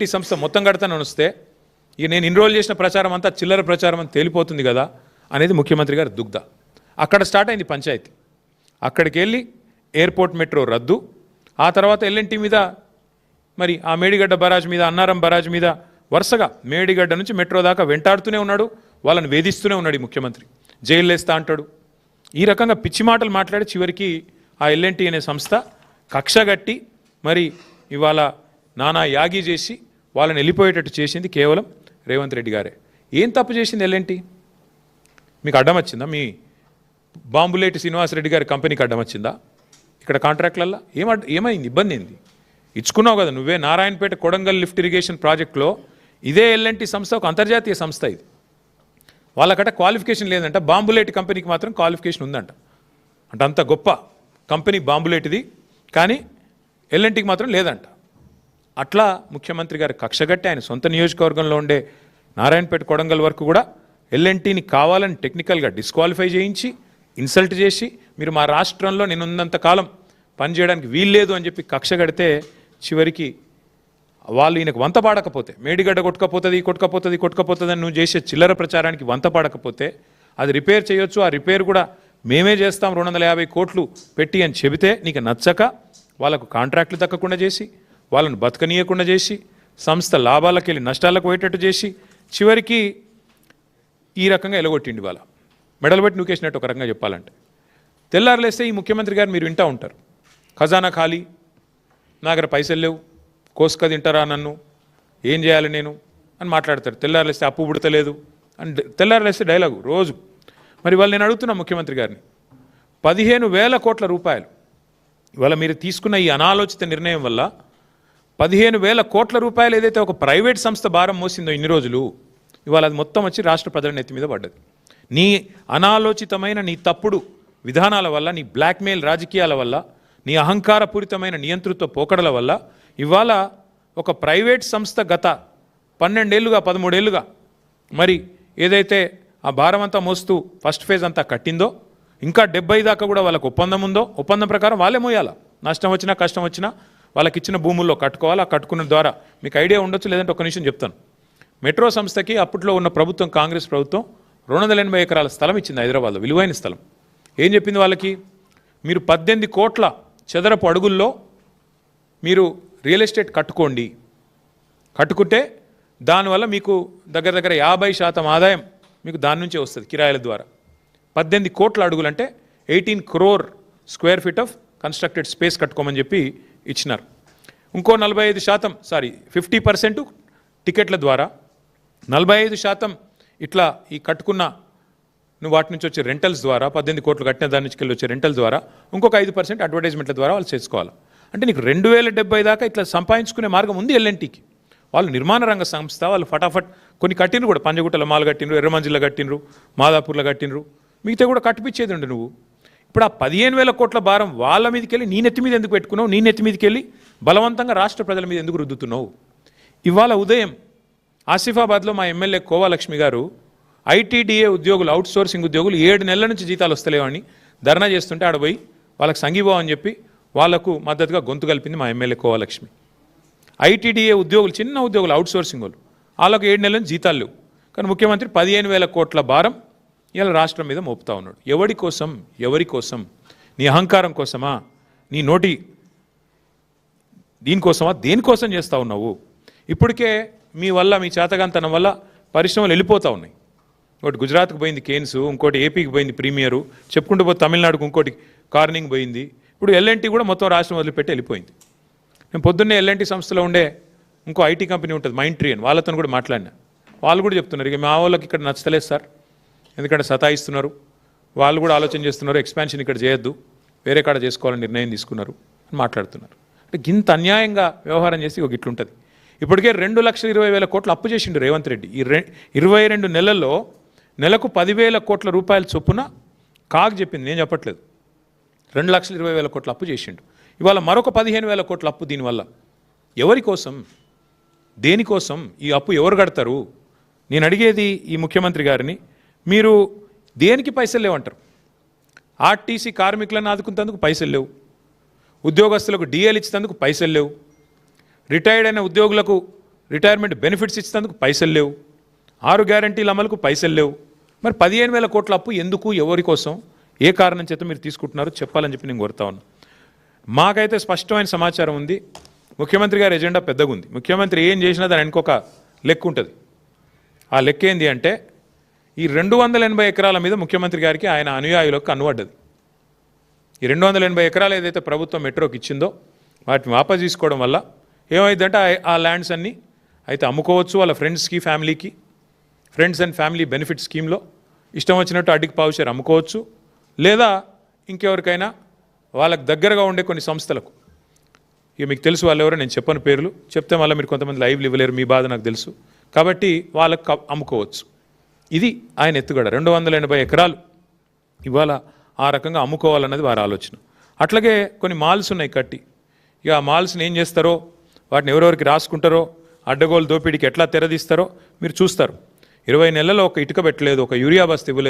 Tea సంస్థ మొత్తం కడతానని వస్తే ఇక నేను ఇన్రోల్ చేసిన ప్రచారం అంతా చిల్లర ప్రచారం అని తేలిపోతుంది కదా అనేది ముఖ్యమంత్రి గారి దుగ్ధ. అక్కడ స్టార్ట్ అయింది పంచాయతీ. అక్కడికి వెళ్ళి ఎయిర్పోర్ట్ మెట్రో రద్దు. ఆ తర్వాత ఎల్ఎన్టీ మీద మరి ఆ మేడిగడ్డ బరాజ్ మీద అన్నారం బరాజ్ మీద వరుసగా మేడిగడ్డ నుంచి మెట్రో దాకా వెంటాడుతూనే ఉన్నాడు. వాళ్ళని వేధిస్తూనే ఉన్నాడు ఈ ముఖ్యమంత్రి. జైలు వేస్తా అంటాడు. ఈ రకంగా పిచ్చి మాటలు మాట్లాడి చివరికి ఆ ఎల్ఎన్టీ అనే సంస్థ కక్షగట్టి మరి ఇవాళ నానా యాగి చేసి వాళ్ళని వెళ్ళిపోయేటట్టు చేసింది కేవలం రేవంత్ రెడ్డి గారే. ఏం తప్పు చేసింది ఎల్ఎన్టీ? మీకు అడ్డం వచ్చిందా? మీ బాంబులేటి శ్రీనివాసరెడ్డి గారి కంపెనీకి అడ్డం వచ్చిందా? ఇక్కడ కాంట్రాక్ట్లల్లో? ఏమ ఏమైంది? ఇబ్బంది ఏంది? ఇచ్చుకున్నావు కదా నువ్వే నారాయణపేట కొడంగల్ లిఫ్ట్ ఇరిగేషన్ ప్రాజెక్టులో ఇదే ఎల్ఎన్టీ సంస్థ ఒక అంతర్జాతీయ సంస్థ ఇది. వాళ్ళకట క్వాలిఫికేషన్ లేదంట. బాంబులేటి కంపెనీకి మాత్రం క్వాలిఫికేషన్ ఉందంట. అంటే అంత గొప్ప కంపెనీ బాంబులేటిది. కానీ ఎల్ఎన్టీకి మాత్రం లేదంట. అట్లా ముఖ్యమంత్రి గారు కక్షగట్టి ఆయన సొంత నియోజకవర్గంలో ఉండే నారాయణపేట కొడంగల్ వరకు కూడా ఎల్ఎన్టీని కావాలని టెక్నికల్గా డిస్క్వాలిఫై చేయించి ఇన్సల్ట్ చేసి మీరు మా రాష్ట్రంలో నేను ఉన్నంత కాలం పనిచేయడానికి వీల్లేదు అని చెప్పి కక్ష కడితే చివరికి వాళ్ళు ఈయనకు వంత పాడకపోతే మేడిగడ్డ కొట్టుకపోతుంది కొట్టుకపోతుంది కొట్టుకపోతుంది అని నువ్వు చేసే చిల్లర ప్రచారానికి వంత పాడకపోతే అది రిపేర్ చేయొచ్చు ఆ రిపేర్ కూడా మేమే చేస్తాం రెండు వందల యాభై కోట్లు పెట్టి అని చెబితే నీకు నచ్చక వాళ్ళకు కాంట్రాక్ట్లు దక్కకుండా చేసి వాళ్ళను బతకనీయకుండా చేసి సంస్థ లాభాలకు వెళ్ళి నష్టాలకు పోయేటట్టు చేసి చివరికి ఈ రకంగా ఎలగొట్టిండి వాళ్ళ మెడలు పెట్టి నూకేసినట్టు ఒక రకంగా చెప్పాలంటే. తెల్లారులేస్తే ఈ ముఖ్యమంత్రి గారు మీరు వింటూ ఉంటారు. ఖజానా ఖాళీ నా దగ్గర పైసలు లేవు కోసుక తింటారా నన్ను ఏం చేయాలి నేను అని మాట్లాడతారు. తెల్లారులేస్తే అప్పు పుడతలేదు అని తెల్లారులేస్తే డైలాగు రోజు. మరి వాళ్ళు నేను అడుగుతున్నా ముఖ్యమంత్రి గారిని పదిహేను వేల కోట్ల రూపాయలు. ఇవాళ మీరు తీసుకున్న ఈ అనాలోచిత నిర్ణయం వల్ల పదిహేను వేల కోట్ల రూపాయలు ఏదైతే ఒక ప్రైవేట్ సంస్థ భారం మోసిందో ఇన్ని రోజులు ఇవాళ అది మొత్తం వచ్చి రాష్ట్ర ప్రజల నెత్తి మీద పడ్డది. నీ అనాలోచితమైన నీ తప్పుడు విధానాల వల్ల నీ బ్లాక్మెయిల్ రాజకీయాల వల్ల నీ అహంకారపూరితమైన నియంతృత్వ పోకడల వల్ల ఇవాళ ఒక ప్రైవేట్ సంస్థ గత పన్నెండేళ్ళుగా పదమూడేళ్ళుగా మరి ఏదైతే ఆ భారం అంతా మోస్తూ ఫస్ట్ ఫేజ్ అంతా కట్టిందో ఇంకా డెబ్బై దాకా కూడా వాళ్ళకు ఒప్పందం ఉందో ఒప్పందం ప్రకారం వాళ్ళే మోయాల? నష్టం వచ్చినా కష్టం వచ్చినా వాళ్ళకి ఇచ్చిన భూముల్లో కట్టుకోవాలి? ఆ కట్టుకున్న ద్వారా. మీకు ఐడియా ఉండొచ్చు లేదంటే ఒక నిమిషం చెప్తాను. మెట్రో సంస్థకి అప్పట్లో ఉన్న ప్రభుత్వం కాంగ్రెస్ ప్రభుత్వం రెండు వందల ఎనభై ఎకరాల స్థలం ఇచ్చింది హైదరాబాద్లో విలువైన స్థలం. ఏం చెప్పింది వాళ్ళకి? మీరు పద్దెనిమిది కోట్ల చదరపు అడుగుల్లో మీరు రియల్ ఎస్టేట్ కట్టుకోండి. కట్టుకుంటే దానివల్ల మీకు దగ్గర దగ్గర యాభై శాతం ఆదాయం మీకు దాని నుంచే వస్తుంది కిరాయిల ద్వారా. పద్దెనిమిది కోట్ల అడుగులు అంటే eighteen crore square feet of constructed space కట్టుకోమని చెప్పి ఇచ్చినారు. ఇంకో నలభై ఐదు శాతం సారీ ఫిఫ్టీ పర్సెంట్ టికెట్ల ద్వారా నలభై ఐదు శాతం ఇట్లా ఈ కట్టుకున్న నువ్వు వాటి నుంచి వచ్చే రెంటల్స్ ద్వారా పద్దెనిమిది కోట్లు కట్టిన దాని నుంచి వచ్చే రెంటల్ ద్వారా ఇంకొక ఐదు పర్సెంట్ అడ్వర్టైజ్మెంట్ల ద్వారా వాళ్ళు చేసుకోవాలి. అంటే నీకు రెండు వేల డెబ్బై దాకా ఇట్లా సంపాదించుకునే మార్గం ఉంది ఎల్ఎన్టీకి వాళ్ళు నిర్మాణ రంగ సంస్థ వాళ్ళు ఫటాఫట్ కొన్ని కట్టినరు కూడా పంజగుట్టల మాలు కట్టినరు ఎర్రమంజిల్లో కట్టినరు మాదాపూర్లో కట్టినరు మిగతా కూడా కట్టిపించేది ఉండు నువ్వు. ఇప్పుడు ఆ పదిహేను వేల కోట్ల భారం వాళ్ళ మీదకి వెళ్ళి నీ నెత్తి మీద ఎందుకు పెట్టుకున్నావు? నీ నెత్తి మీదకి వెళ్ళి బలవంతంగా రాష్ట్ర ప్రజల మీద ఎందుకు రుద్దుతున్నావు? ఇవాళ ఉదయం ఆసిఫాబాద్లో మా ఎమ్మెల్యే కోవాలక్ష్మి గారు ఐటీడీఏ ఉద్యోగులు అవుట్ సోర్సింగ్ ఉద్యోగులు ఏడు నెలల నుంచి జీతాలు వస్తలేవని ధర్నా చేస్తుంటే ఆడ పోయి వాళ్ళకి సంఘీభావం అని చెప్పి వాళ్ళకు మద్దతుగా గొంతు కలిపింది మా ఎమ్మెల్యే కోవాలక్ష్మి. ఐటీడీఏ ఉద్యోగులు చిన్న ఉద్యోగులు అవుట్ సోర్సింగ్ వాళ్ళు. వాళ్ళకు ఏడు నెలల నుంచి జీతాలు లేవు. కానీ ముఖ్యమంత్రి పదిహేను వేల కోట్ల భారం ఇలా రాష్ట్రం మీద మోపుతా ఉన్నాడు. ఎవడి కోసం? ఎవరి కోసం? నీ అహంకారం కోసమా? నీ నోటి దీనికోసమా దేనికోసం చేస్తూ ఉన్నావు? ఇప్పటికే మీ వల్ల మీ చేతగాంతనం వల్ల పరిశ్రమలు వెళ్ళిపోతూ ఉన్నాయి. ఒకటి గుజరాత్కి పోయింది కేన్స్ ఇంకోటి ఏపీకి పోయింది ప్రీమియరు. చెప్పుకుంటూ పోతే తమిళనాడుకు ఇంకోటి కార్నింగ్ పోయింది. ఇప్పుడు ఎల్ఎన్టీ కూడా మొత్తం రాష్ట్రం వదిలిపెట్టి వెళ్ళిపోయింది. నేను పొద్దున్నే ఎల్ఎన్టీ సంస్థలో ఉండే ఇంకో ఐటీ కంపెనీ ఉంటుంది మైండ్ ట్రీ అని వాళ్ళతో కూడా మాట్లాడినా. వాళ్ళు కూడా చెప్తున్నారు ఇక మా వాళ్ళకి ఇక్కడ నచ్చలేదు సార్. ఎందుకంటే సతాయిస్తున్నారు. వాళ్ళు కూడా ఆలోచన చేస్తున్నారు ఎక్స్పాన్షన్ ఇక్కడ చేయొద్దు. వేరే కాడ చేసుకోవాలని నిర్ణయం తీసుకున్నారు అని మాట్లాడుతున్నారు. అంటే గింత అన్యాయంగా వ్యవహారం చేసి ఒక ఇట్లుంటుంది. ఇప్పటికే రెండు లక్షల ఇరవై వేల కోట్లు అప్పు చేసిండు రేవంత్ రెడ్డి. ఈ రె ఇరవై రెండు నెలల్లో నెలకు పదివేల కోట్ల రూపాయల చొప్పున కాగ్ చెప్పింది నేను చెప్పట్లేదు. రెండు లక్షల ఇరవై వేల కోట్ల అప్పు చేసిండు. ఇవాళ మరొక పదిహేను వేల కోట్ల అప్పు దీనివల్ల. ఎవరి కోసం? దేనికోసం ఈ అప్పు ఎవరు కడతారు? నేను అడిగేది ఈ ముఖ్యమంత్రి గారిని. మీరు దేనికి పైసలు లేవంటారు ఆర్టీసీ కార్మికులను ఆదుకునేందుకు పైసలు లేవు. ఉద్యోగస్తులకు డిఎల్ ఇచ్చేందుకు పైసలు లేవు. రిటైర్డ్ అయిన ఉద్యోగులకు రిటైర్మెంట్ బెనిఫిట్స్ ఇచ్చినందుకు పైసలు లేవు. ఆరు గ్యారంటీల అమలుకు పైసలు లేవు. మరి పదిహేను వేల కోట్ల అప్పు ఎందుకు ఎవరి కోసం ఏ కారణం చేత మీరు తీసుకుంటున్నారో చెప్పాలని చెప్పి నేను కోరుతా ఉన్నాను మాకైతే స్పష్టమైన సమాచారం ఉంది. ముఖ్యమంత్రి గారి ఎజెండా పెద్దగా ఉంది ముఖ్యమంత్రి ఏం చేసినా దాని వెనుక ఒక లెక్క ఉంటుంది ఆ లెక్క ఏంది అంటే ఈ రెండు వందల ఎనభై ఎకరాల మీద ముఖ్యమంత్రి గారికి ఆయన అనుయాయులకు కన్నుపడ్డది. ఈ రెండు వందల ఎనభై ఎకరాలు ఏదైతే ప్రభుత్వం మెట్రోకి ఇచ్చిందో వాటిని వాపస్ తీసుకోవడం వల్ల ఏమైందంటే ఆ- ల్యాండ్స్ అన్నీ అయితే అమ్ముకోవచ్చు వాళ్ళ ఫ్రెండ్స్కి ఫ్యామిలీకి ఫ్రెండ్స్ అండ్ ఫ్యామిలీ బెనిఫిట్ స్కీమ్లో ఇష్టం వచ్చినట్టు అడ్డికి పావుషేర్ అమ్ముకోవచ్చు. లేదా ఇంకెవరికైనా వాళ్ళకు దగ్గరగా ఉండే కొన్ని సంస్థలకు. ఇక మీకు తెలుసు వాళ్ళు ఎవరో నేను చెప్పని పేర్లు. చెప్తే మళ్ళీ మీరు కొంతమంది లైవ్లు ఇవ్వలేరు మీ బాధ నాకు తెలుసు. కాబట్టి వాళ్ళకు అమ్ముకోవచ్చు. ఇది ఆయన ఎత్తుగడ. రెండు వందల ఎనభై ఎకరాలు. ఇవాళ ఆ రకంగా అమ్ముకోవాలన్నది వారి ఆలోచన. అట్లాగే కొన్ని మాల్స్ ఉన్నాయి కట్టి. ఇక ఆ మాల్స్ని ఏం చేస్తారో వాటిని ఎవరెవరికి రాసుకుంటారో అడ్డగోలు దోపిడీకి ఎట్లా తెరదీస్తారో మీరు చూస్తారు. ఇరవై నెలల్లో ఒక ఇటుక పెట్టలేదు ఒక యూరియా బస్తా ఇవ్వలేదు.